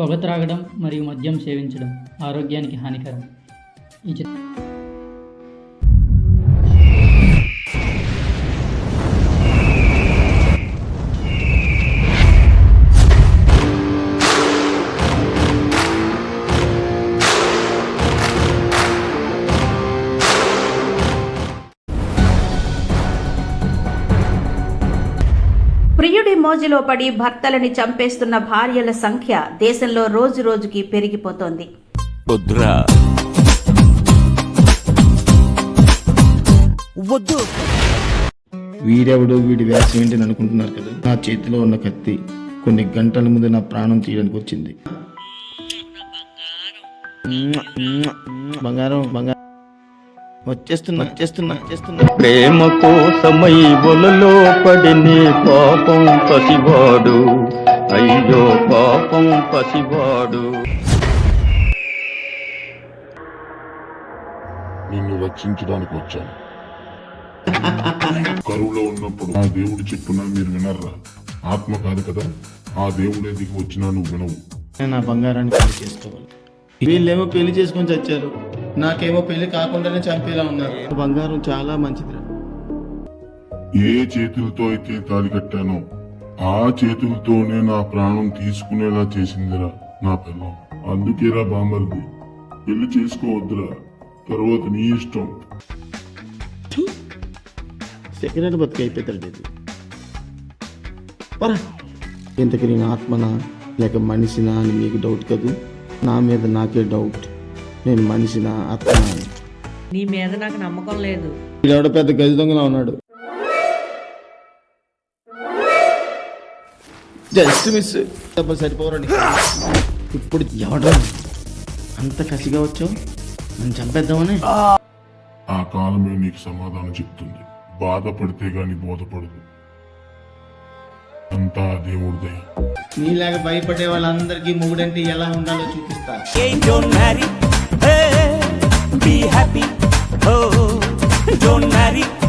పొగ త్రాగడం మరియు మద్యం సేవించడం ఆరోగ్యానికి హానికరం. ఈ చిత్రం ప్రియుడి మోజులో పడి భర్తలని చంపేస్తున్న భార్యల సంఖ్య దేశంలో రోజు రోజుకి పెరిగిపోతోంది. వద్దు. వీడెవడు వీడి వేషం ఏంటి అనుకుంటున్నారు కదా? నా చేతిలో ఉన్న కత్తి కొన్ని గంటల ముందు నా ప్రాణం తీయడానికి వచ్చింది. బంగారం బంగారం. వచ్చేస్తున్నా వచ్చేస్తున్నా వచ్చేస్తున్నా. ప్రేమ కోసమై బొలలో పడిని పాపం పసివాడు. అయ్యో పాపం పసివాడు. నిన్ను రక్షించడానికి వచ్చాను. కరువులో ఉన్నప్పుడు ఆ దేవుడు చెప్పున మీరు వినర్రా? ఆత్మ కాదు కదా? ఆ దేవుడే దిగి వచ్చినా నువ్వు వినవు. నేను నా బంగారాన్ని పెళ్ళి చేసుకోవాలి. వీళ్ళేమో పెళ్ళి చేసుకొని చచ్చారు. నాకేమో పెళ్ళి కాకుండానే చంపేలా ఉన్నారు. బంగారం చాలా మంచిదిరా. ఏ చేతులతో అయితే తాలి కట్టానో ఆ చేతులతోనే నా ప్రాణం తీసుకునేలా చేసిందిరా నా పిల్లం. అందుకేరా బామర్ది పెళ్ళి చేసుకోవద్దురా. తర్వాత నీ ఇష్టం. సెకండ్ హ్యాండ్ బతికి అయిపోతాడు ఇది పరా ఇంతకు నేను ఆత్మనా లేక మనిషినా అని మీకు డౌట్ కదూ? నా మీద నాకే డౌట్ నేను మనిషినా ఆత్మనా అని నీ మీద నాకు నమ్మకం లేదు. వీడెవడ పెద్ద గజ దొంగలా ఉన్నాడు. Just miss. డబ్బులు సరిపోరండి. ఇప్పుడు ఎవడ్రా? అంత కసిగా వచ్చావు? నన్ను చంపేద్దామని? ఆ కాలమే నీకు సమాధానం చెప్తుంది. బాధపడితే గాని బోధపడదు. అంతా దేవుడి దయ. నీలాగా భయపడే వాళ్ళందరికీ మొగుడంటే ఎలా ఉండాలో చూపిస్తా. be happy. Oh, don't marry.